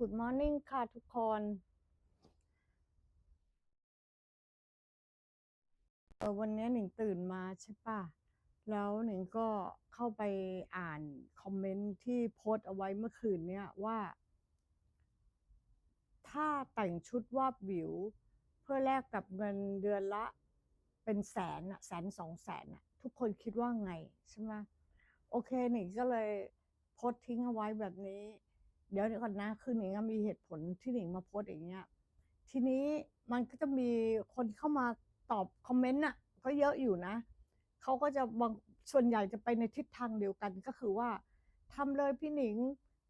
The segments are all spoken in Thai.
Good morning ค่ะทุกคน เออวันนี้หนิงตื่นมาใช่ปะแล้วหนิงก็เข้าไปอ่านคอมเมนต์ที่โพสต์เอาไว้เมื่อคืนเนี่ยว่า ถ้าแต่งชุดวาบวิว เพื่อแลกกับเงินเดือนละเป็นแสนอะแสนสองแสนอะทุกคนคิดว่าไงใช่ไหมโอเคหนิงก็เลยโพสต์ทิ้งเอาไว้แบบนี้ เดี๋ยวเดี๋ยวก่อนนะคือหนิงอะมีเหตุผลที่หนิงมาโพสต์อย่างเงี้ย ทีนี้มันก็จะมีคนเข้ามาตอบคอมเมนต์น่ะก็เยอะอยู่นะเขาก็จะบางส่วนใหญ่จะไปในทิศทางเดียวกันก็คือว่าทำเลยพี่หนิง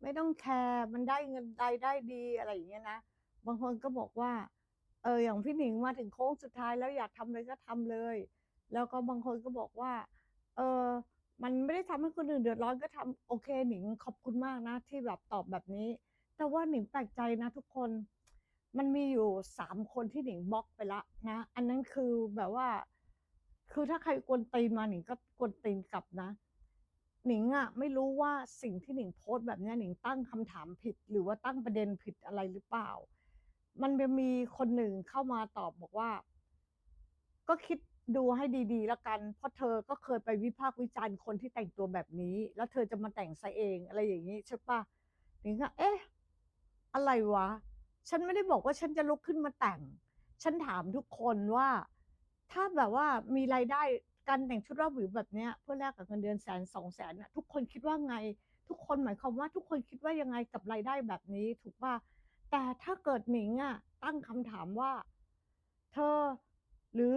ไม่ต้องแคร์มันได้เงินรายได้ดีอะไรอย่างเงี้ยนะบางคนก็บอกว่า เอออย่างพี่หนิงมาถึงโค้งสุดท้ายแล้วอยากทำเลยก็ทำเลย แล้วก็บางคนก็บอกว่า เออ มันไม่ได้ทำให้คนอื่นเดือดร้อนก็ทำโอเคหนิงขอบคุณมากนะ ที่แบบตอบแบบนี้ แต่ว่าหนิงแปลกใจนะทุกคน มันมีอยู่สามคนที่หนิงบล็อกไปละนะ อันนั้นคือแบบว่า คือถ้าใครกวนตีนมาหนิงก็กวนตีนกลับนะ หนิงอะไม่รู้ว่าสิ่งที่หนิงโพสต์แบบนี้หนิงตั้งคำถามผิด หรือว่าตั้งประเด็นผิดอะไรหรือเปล่า มันมีคนหนึ่งเข้ามาตอบบอกว่า ก็คิด ดูให้ดีๆ แล้วกัน เพราะเธอก็เคยไปวิพากษ์วิจารณ์คนที่แต่งตัวแบบนี้ แล้วเธอจะมาแต่งซะเองอะไรอย่างนี้ใช่ปะหนิงก็เอ๊ะ อะไรวะ ฉันไม่ได้บอกว่าฉันจะลุกขึ้นมาแต่ง ฉันถามทุกคนว่า ถ้าแบบว่ามีรายได้การแต่งชุดรอบหวิวแบบเนี้ย เพื่อแลกกับเงินเดือนแสนสองแสนน่ะทุกคนคิดว่าไง ทุกคนหมายความว่าทุกคนคิดว่ายังไงกับรายได้แบบนี้ถูกป่ะแต่ถ้าเกิดหนิงอะตั้งคำถามว่า เธอ หรือ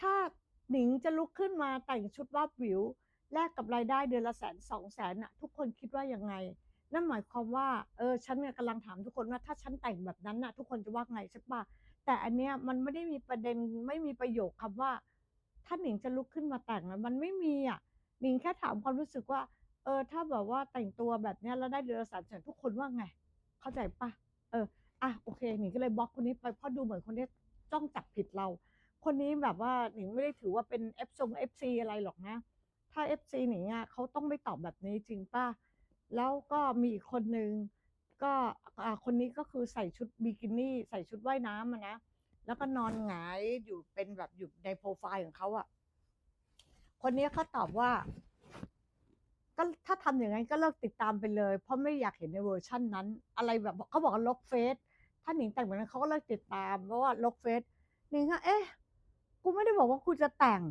ถ้าหนิงจะลุกขึ้นมาแต่งชุดวาบวิว แลกกับรายได้เดือนละแสนสองแสนน่ะ ทุกคนคิดว่ายังไง นั่นหมายความว่าเออฉันเนี่ยกำลังถามทุกคนว่าถ้าฉันแต่งแบบนั้นน่ะ ทุกคนจะว่าไงใช่ปะแต่อันเนี้ยมันไม่ได้มีประเด็นไม่มีประโยคคำว่า ถ้าหนิงจะลุกขึ้นมาแต่งนะมันไม่มีอะหนิงแค่ถามความรู้สึกว่า เออ ถ้าแบบว่าแต่งตัวแบบเนี้ยแล้วได้เดือนละสามแสนทุกคนว่าไง เข้าใจปะเอออะโอเคหนิงก็เลยบล็อกคนนี้ไปเพราะดูเหมือนคนนี้จ้องจับผิดเรา คนนี้แบบว่าหนิงไม่ได้ถือว่าเป็นเอฟซงเอฟซีอะไรหรอกนะ ถ้าเอฟซีหนิงอะเขาต้องไม่ตอบแบบนี้จริงป่ะ แล้วก็มีคนนึงก็คนนี้ก็คือใส่ชุดบิกินี่ใส่ชุดว่ายน้ำนะ แล้วก็นอนหงายอยู่เป็นแบบอยู่ในโปรไฟล์ของเขาอะคนนี้เขาตอบว่า ก็ถ้าทำอย่างนั้นก็เลิกติดตามไปเลย เพราะไม่อยากเห็นในเวอร์ชั่นนั้น อะไรแบบเขาบอกว่าลบเฟซถ้าหนิงแต่งแบบนั้นเขาก็เลิกติดตามเพราะว่าลบเฟซหนิงก็เอ๊ะ กูไม่ได้บอกว่ากูจะแต่ง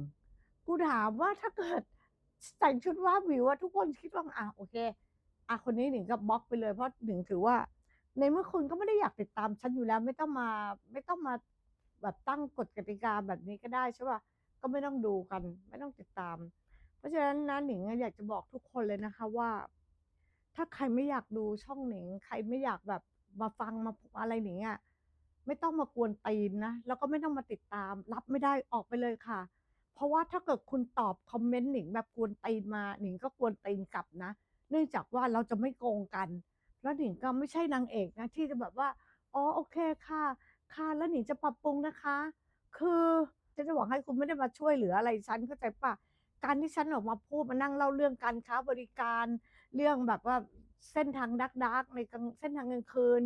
กูถามว่าถ้าเกิดแต่งชุดว่าวิวว่าทุกคนคิดว่าอะโอเคอะคนนี้หนิงก็บล็อกไปเลยเพราะหนิงถือว่า ในเมื่อคุณก็ไม่ได้อยากติดตามฉันอยู่แล้ว ไม่ต้องมาไม่ต้องมาแบบตั้งกฎกติกาแบบนี้ก็ได้ใช่ป่ะก็ไม่ต้องดูกัน ไม่ต้องติดตาม เพราะฉะนั้นนะหนิงอยากจะบอกทุกคนเลยนะคะว่า ถ้าใครไม่อยากดูช่องหนิง ใครไม่อยากแบบมาฟังมาอะไรหนิงอะ ไม่ต้องมากวนตีนนะ แล้วก็ไม่ต้องมาติดตาม รับไม่ได้ออกไปเลยค่ะ เพราะว่าถ้าเกิดคุณตอบคอมเมนต์หนิงแบบกวนตีนมาหนิงก็กวนตีนกลับนะ เนื่องจากว่าเราจะไม่โกงกัน แล้วหนิงก็ไม่ใช่นางเอกนะที่จะแบบว่าอ๋อโอเคค่ะ ค่ะแล้วหนิงจะปรับปรุงนะคะ คือฉันจะหวังให้คุณไม่ได้มาช่วยเหลืออะไรฉันเข้าใจปะการที่ฉันออกมาพูดมานั่งเล่าเรื่องการค้าบริการ เรื่องแบบว่าเส้นทางดักดักในกลางเส้นทางกลางคืน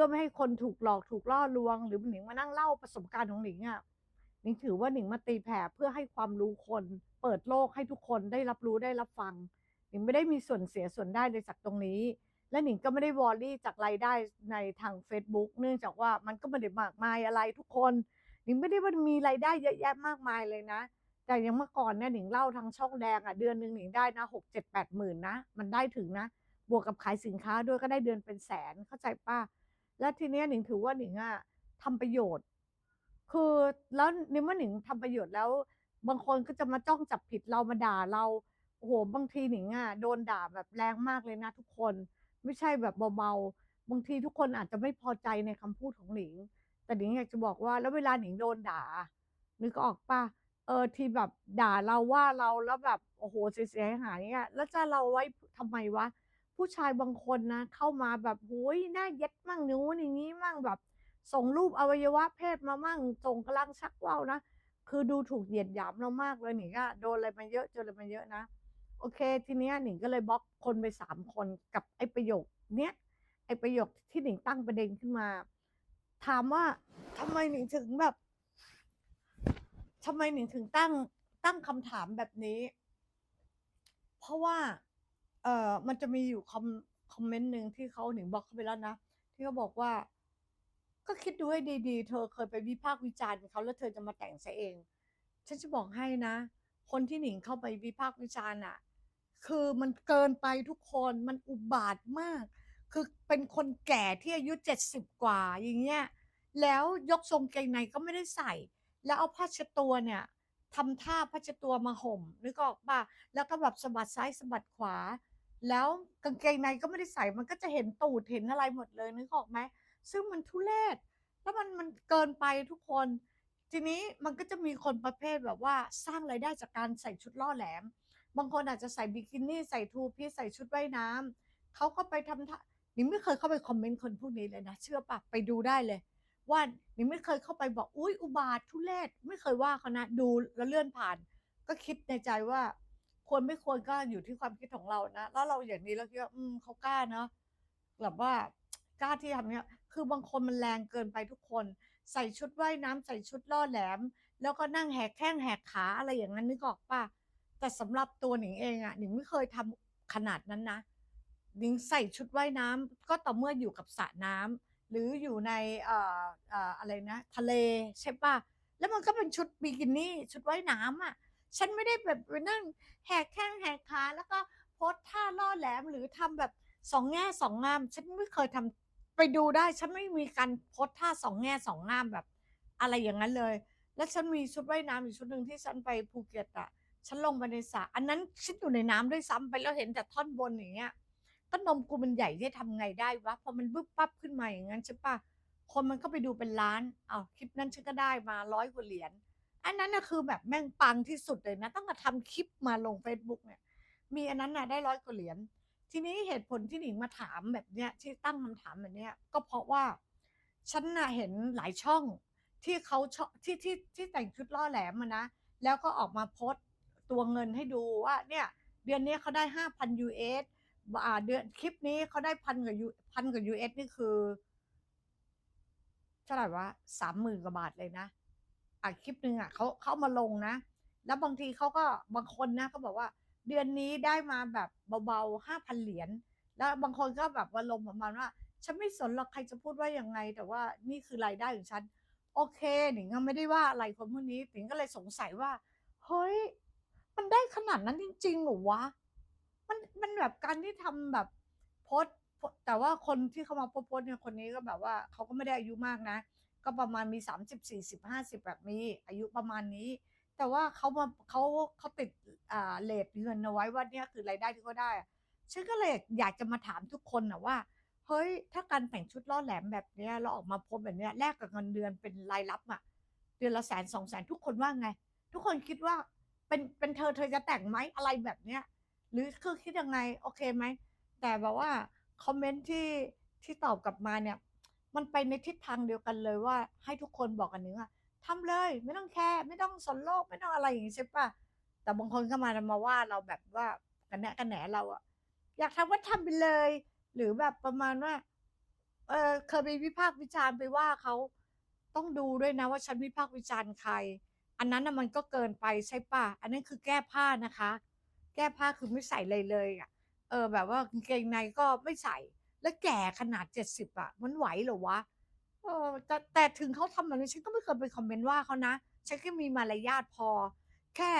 พื่อไม่ให้คนถูกหลอกถูกล่อลวง หรือหนิงมานั่งเล่าประสบการณ์ของหนิงอะหนิงถือว่าหนิงมาตีแผ่เพื่อให้ความรู้คน เปิดโลกให้ทุกคนได้รับรู้ได้รับฟัง หนิงไม่ได้มีส่วนเสียส่วนได้เลยจากตรงนี้ และหนิงก็ไม่ได้วอรี่จากรายได้ในทาง Facebook เนื่องจากว่ามันก็ไม่ได้มากมายอะไรทุกคน หนิงไม่ได้ว่ามีรายได้เยอะแยะมากมายเลยนะ แต่ยังเมื่อก่อนเนี่ยหนิงเล่าทางช่องแดงอะเดือนหนึ่งหนิงได้นะหกเจ็ดแปดหมื่นนะมันได้ถึงนะ บวกกับขายสินค้าด้วยก็ได้เดือนเป็นแสนเข้าใจป้า และทีเนี้ยหนิงถือว่าหนิงอะทำประโยชน์ คือแล้วในเมื่อหนิงทำประโยชน์แล้ว บางคนก็จะมาจ้องจับผิดเรามาด่าเราโอ้โหบางทีหนิงอะโดนด่าแบบแรงมากเลยนะทุกคน ไม่ใช่แบบเบาๆบางทีทุกคนอาจจะไม่พอใจในคำพูดของหนิง แต่หนิงอยากจะบอกว่า แล้วเวลาหนิงโดนด่านึกออกปะเออที่แบบด่าเราว่าเราแล้วแบบโอ้โหเสียหายๆอะแล้วจะเราไว้ทำไมวะ ผู้ชายบางคนนะ เข้ามาแบบหุยหน้าเย็ดมั่งนู้นอย่างนี้มั่งแบบ ส่งรูปอวัยวะเพศมามั่งส่งกำลังชักว่าวนะคือดูถูกเหยียดหยามเรามากเลยหนิงอะโดนอะไรมาเยอะเจออะไรมาเยอะนะโอเค ทีเนี้ยหนิงก็เลยบล็อกคนไปสามคนกับไอ้ประโยคเนี้ยไอ้ประโยคที่หนิงตั้งประเด็นขึ้นมา ถามว่าทำไมหนิงถึงแบบทำไมหนิงถึงตั้งตั้งคำถามแบบนี้ เพราะว่า ออมันจะมีอยู่คอมคอมเมนต์หนึ่งที่เขาหนิงบอกเข้าไปแล้วนะ ที่เขาบอกว่า ก็คิดดูให้ดีๆ เธอเคยไปวิพากษ์วิจารณ์เขาแล้วเธอจะมาแต่งซะเอง ฉันจะบอกให้นะ คนที่หนิงเข้าไปวิพากษ์วิจารณ์อะ คือมันเกินไปทุกคนมันอุบาทมาก คือเป็นคนแก่ที่อายุเจ็ดสิบกว่าอย่างเงี้ยแล้วยกทรงเกงในก็ไม่ได้ใส่ แล้วเอาผ้าเช็ดตัวเนี่ยทำท่าผ้าเช็ดตัวมาห่มนึกออกปะแล้วก็แบบสะบัดซ้ายสะบัดขวา แล้วกางเกงในก็ไม่ได้ใส่มันก็จะเห็นตูดเห็นอะไรหมดเลยนึกออกไหมซึ่งมันทุเรศแล้วมันมันเกินไปทุกคน ทีนี้มันก็จะมีคนประเภทแบบว่าสร้างรายได้จากการใส่ชุดล่อแหลม บางคนอาจจะใส่บิกินี่ใส่ทูพีใส่ชุดว่ายน้ำเขาก็ไปทำท่านิงไม่เคยเข้าไปคอมเมนต์คนพวกนี้เลยนะเชื่อปะไปดูได้เลย ว่านิงไม่เคยเข้าไปบอกอุ้ยอุบาททุเรศไม่เคยว่าเขานะดูแล้วเลื่อนผ่าน ก็คิดในใจว่า ควรไม่ควรก็อยู่ที่ความคิดของเรานะแล้วเราอย่างนี้เราคิดว่าอืมเขากล้าเนาะแบบว่ากล้าที่ทำเนี้ย คือบางคนมันแรงเกินไปทุกคน ใส่ชุดว่ายน้ำใส่ชุดล่อแหลม แล้วก็นั่งแหกแข้งแหกขาอะไรอย่างนั้นนึกออกป่ะแต่สำหรับตัวหนิงเองอะหนิงไม่เคยทำขนาดนั้นนะหนิงใส่ชุดว่ายน้ำก็ต่อเมื่ออยู่กับสระน้ำหรืออยู่ในเอ่อเอ่ออะไรนะ ทะเลใช่ป่ะแล้วมันก็เป็นชุดบิกินี่ชุดว่ายน้ำอะ ฉันไม่ได้แบบไปนั่งแหกแข้งแหกขาแล้วก็โพสท่าล่อแหลมหรือทำแบบสองแง่สองงาม ฉันไม่เคยทำไปดูได้ ฉันไม่มีการโพสท่าสองแง่สองงามแบบ อะไรอย่างนั้นเลย แล้วฉันมีชุดว่ายน้ำอีกชุดหนึ่งที่ฉันไปภูเก็ตอะฉันลงไปในสระอันนั้นฉันอยู่ในน้ำด้วยซ้ำไปแล้วเห็นแต่ท่อนบนอย่างเงี้ยก็นมกูมันใหญ่ที่ทำไงได้วะพอมันบึ๊บปั๊บขึ้นมาอย่างนั้นใช่ปะคนมันก็ไปดูเป็นล้านเอาคลิปนั้นฉันก็ได้มาร้อยกว่าเหรียญ อันนั้นน่ะคือแบบแม่งปังที่สุดเลยนะต้องมาทำคลิปมาลง Facebook เนี่ย มีอันนั้นน่ะได้ร้อยกว่าเหรียญทีนี้เหตุผลที่หนิงมาถามแบบเนี้ยที่ตั้งคำถามแบบเนี้ย ก็เพราะว่าฉันน่ะเห็นหลายช่องที่เขาชอบที่ที่ที่แต่งชุดล่อแหลมมานะ แล้วก็ออกมาโพสต์ตัวเงินให้ดูว่า เนี่ย เดือนนี้เขาได้ห้าพัน US อ่าเดือนคลิปนี้เขาได้พันกับยูพันกับ US นี่คือเท่าไหร่วะสามหมื่นกว่าบาทเลยนะ อะคลิปหนึ่งอะเขาเขาเอามาลงนะ แล้วบางทีเขาก็บางคนนะเขาบอกว่า เดือนนี้ได้มาแบบเบาๆห้าพันเหรียญแล้วบางคนก็แบบว่าลงประมาณว่า ฉันไม่สนหรอกใครจะพูดว่ายังไง แต่ว่านี่คือรายได้ของฉัน โอเคหนิงก็ไม่ได้ว่าอะไรคนพวกนี้หนิงก็เลยสงสัยว่าเฮ้ยมันได้ขนาดนั้นจริงๆหรอวะมันมันแบบการที่ทำแบบโพสแต่ว่าคนที่เขามาโพสเนี่ยคนนี้ก็แบบว่าเขาก็ไม่ได้อายุมากนะ ก็ประมาณมีสามสิบสี่สิบห้าสิบแบบมีอายุประมาณนี้ แต่ว่าเขามาเขาเขาติดอ่าเลทเงินเอาไว้ว่าเนี่ยคือรายได้ที่เขาได้ฉันก็เลยอยากจะมาถามทุกคนนะว่าเฮ้ยถ้าการแต่งชุดล่อแหลมแบบเนี้ยเราออกมาพสต์แบบเนี้ยแลกกับเงินเดือนเป็นรายรับอะเดือนละแสนสองแสนทุกคนว่าไง ทุกคนคิดว่าเป็นเป็นเธอเธอจะแต่งไหมอะไรแบบเนี้ยหรือคือคิดยังไงโอเคไหมแต่แบบว่าคอมเมนต์ที่ที่ตอบกลับมาเนี่ย มันไปในทิศทางเดียวกันเลยว่า ให้ทุกคนบอกกันนึงว่าทำเลยไม่ต้องแคร์ไม่ต้องสนโลกไม่ต้องอะไรอย่างนี้ใช่ปะแต่บางคนก็มามาว่าเราแบบว่ากันแหนกันแหนเราอะอยากทำก็ทำไปเลย หรือแบบประมาณว่า เออเคยไปวิพากษ์วิจารณ์ไปว่าเขาต้องดูด้วยนะว่าฉันวิพากษ์วิจารณ์ใคร อันนั้นน่ะมันก็เกินไปใช่ปะอันนั้นคือแก้ผ้านะคะ แก้ผ้าคือไม่ใส่เลยเลยอะเออ แบบว่ากางเกงในก็ไม่ใส่ แล้วแก่ขนาดเจ็ดสิบอะ มันไหวเหรอวะเออแต่แต่ถึงเขาทำแบบนี้ฉันก็ไม่เคยไปคอมเมนต์ว่าเขานะ ฉันก็มีมารยาทพอ แค่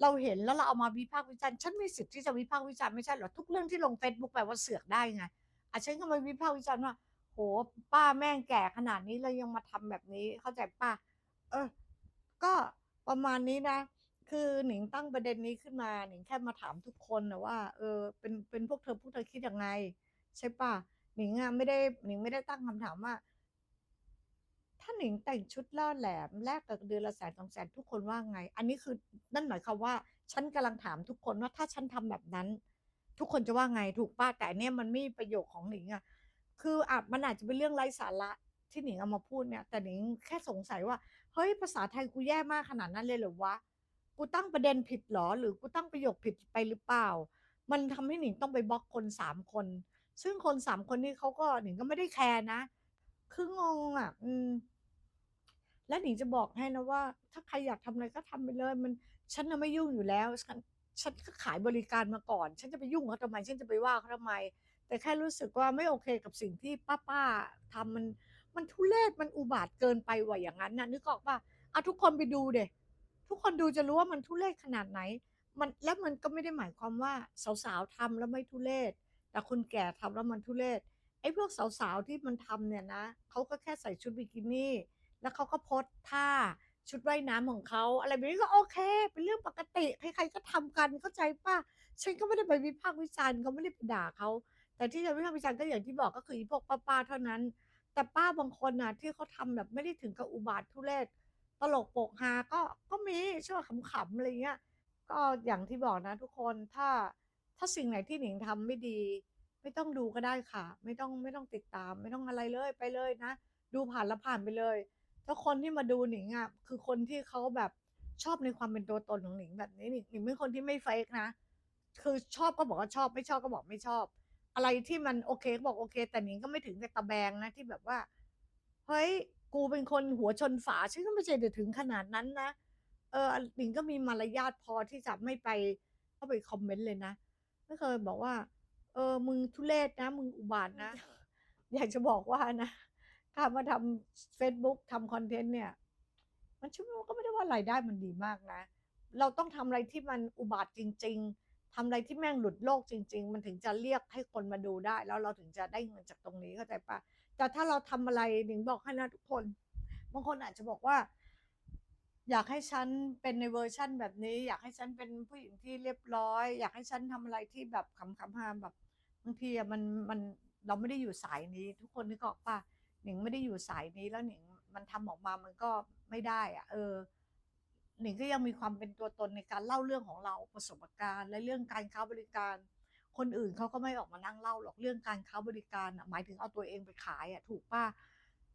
เราเห็นแล้วเราเอามาวิพากษ์วิจารณ์ฉันมีสิทธิ์ที่จะวิพากษ์วิจารณ์ไม่ใช่เหรอทุกเรื่องที่ลงเฟซบุ๊กแปลว่าเสือกได้ไงอะฉันก็มาวิพากษ์วิจารณ์ว่าโหป้าแม่งแก่ขนาดนี้เลยยังมาทำแบบนี้เข้าใจป้าเออ ก็ประมาณนี้นะ คือหนิงตั้งประเด็นนี้ขึ้นมาหนิงแค่มาถามทุกคนนะว่า เออเป็นเป็นพวกเธอพวกเธอคิดยังไง ใช่ปะหนิงอะไม่ได้หนิงไม่ได้ตั้งคำถามว่า ถ้าหนิงแต่งชุดล่อแหลมแลกกับเดือนละแสนสองแสนทุกคนว่าไง อันนี้คือนั่นหมายความว่า ฉันกำลังถามทุกคนว่าถ้าฉันทำแบบนั้น ทุกคนจะว่าไงถูกป้าแต่เนี่ยมันไม่ประโยชน์ของหนิงอะคืออาจมันอาจจะเป็นเรื่องไร้สาระที่หนิงเอามาพูดเนี่ย แต่หนิงแค่สงสัยว่าเฮ้ยภาษาไทยกูแย่มากขนาดนั้นเลยเหรอวะกูตั้งประเด็นผิดหรอ หรือกูตั้งประโยคผิดไปหรือเปล่า มันทำให้หนิงต้องไปบล็อกคนสามคน ซึ่งคนสามคนนี้เขาก็หนิงก็ไม่ได้แคร์นะ คืองงอะ อืม และหนิงจะบอกให้นะว่า ถ้าใครอยากทำอะไรก็ทำไปเลย มันฉันน่ะไม่ยุ่งอยู่แล้ว ฉันฉันก็ขายบริการมาก่อน ฉันจะไปยุ่งเขาทำไม ฉันจะไปว่าเขาทำไม แต่แค่รู้สึกว่าไม่โอเคกับสิ่งที่ป้าๆทำมัน มันทุเรศมันอุบาทเกินไปว่าอย่างนั้นนะนึกออกป่ะเอาทุกคนไปดูเดะทุกคนดูจะรู้ว่ามันทุเรศขนาดไหน มันแล้วมันก็ไม่ได้หมายความว่าสาวๆทำแล้วไม่ทุเรศ แต่คนแก่ทำแล้วมันทุเรศไอ้พวกสาวๆที่มันทำเนี่ยนะเขาก็แค่ใส่ชุดบิกินี่ แล้วเขาก็โพสท่าชุดว่ายน้ำของเขาอะไรแบบนี้ก็โอเค เป็นเรื่องปกติใครๆก็ทำกันเข้าใจป่ะฉันก็ไม่ได้ไปวิพากษ์วิจารณ์เขาไม่ได้ไปด่าเขาแต่ที่จะวิพากษ์วิจารณ์ก็อย่างที่บอกก็คือพวกป้าๆเท่านั้น แต่ป้าบางคนนะที่เขาทำแบบไม่ได้ถึงกับอุบาททุเรศตลกโปกฮาก็ก็มีชอบขำๆอะไรเงี้ยก็อย่างที่บอกนะทุกคนถ้า ถ้าสิ่งไหนที่หนิงทำไม่ดี ไม่ต้องดูก็ได้ค่ะ ไม่ต้องไม่ต้องติดตาม ไม่ต้องอะไรเลยไปเลยนะ ดูผ่านแล้วผ่านไปเลยถ้าคนที่มาดูหนิงอะคือคนที่เขาแบบชอบในความเป็นตัวตนของหนิงแบบนี้หนิงหนิงเป็นคนที่ไม่ fake นะคือชอบก็บอกว่าชอบไม่ชอบก็บอกไม่ชอบ อะไรที่มันโอเคก็บอกโอเค แต่หนิงก็ไม่ถึงกับตะแบงนะที่แบบว่าเฮ้ยกูเป็นคนหัวชนฝาฉันก็ไม่ใช่จะถึงขนาดนั้นนะเออหนิงก็มีมารยาทพอที่จะไม่ไปเข้าไปคอมเมนต์เลยนะ ไม่เคยบอกว่า เออ มึงทุเรศนะ มึงอุบาทนะ อยากจะบอกว่านะการมาทำเฟซบุ๊กทำคอนเทนต์เนี่ย มันชั่วโมงก็ไม่ได้ว่ารายได้มันดีมากนะ เราต้องทำอะไรที่มันอุบาทจริง ๆทำอะไรที่แม่งหลุดโลกจริง ๆ มันถึงจะเรียกให้คนมาดูได้ แล้วเราถึงจะได้เงินจากตรงนี้เข้าใจปะแต่ถ้าเราทำอะไรหนิงบอกให้นะทุกคน บางคนอาจจะบอกว่า อยากให้ฉันเป็นในเวอร์ชั่นแบบนี้ อยากให้ฉันเป็นผู้หญิงที่เรียบร้อย อยากให้ฉันทำอะไรที่แบบขำๆฮาแบบบางทีอะมันมันเราไม่ได้อยู่สายนี้ ทุกคนนึกออกปะหนิงไม่ได้อยู่สายนี้แล้วหนิงมันทำออกมามันก็ไม่ได้อะเออ หนิงก็ยังมีความเป็นตัวตนในการเล่าเรื่องของเราประสบการณ์ และเรื่องการค้าบริการ คนอื่นเขาก็ไม่ออกมานั่งเล่าหรอกเรื่องการค้าบริการอะหมายถึงเอาตัวเองไปขายอะถูกป่ะ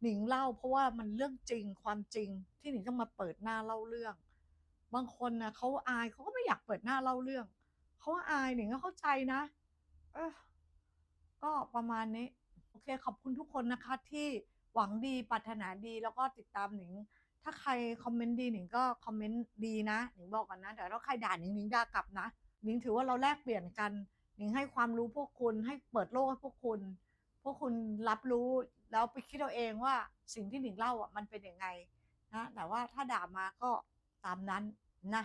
หนิงเล่าเพราะว่ามันเรื่องจริงความจริง ที่หนิงต้องมาเปิดหน้าเล่าเรื่อง บางคนนะเขาอายเขาก็ไม่อยากเปิดหน้าเล่าเรื่องเขาอายหนิงก็เข้าใจนะ เออก็ประมาณนี้ โอเคขอบคุณทุกคนนะคะ ที่หวังดีปรารถนาดีแล้วก็ติดตามหนิง ถ้าใครคอมเมนต์ดีหนิงก็คอมเมนต์ดีนะหนิงบอกกันนะแต่ถ้าใครด่าหนิงหนิงด่ากลับนะหนิงถือว่าเราแลกเปลี่ยนกันหนิงให้ความรู้พวกคุณให้เปิดโลกให้พวกคุณ พวกคุณรับรู้ แล้วไปคิดเอาเองว่าสิ่งที่หนิงเล่าอะมันเป็นยังไงนะแต่ว่าถ้าด่ามาก็ตามนั้นนะ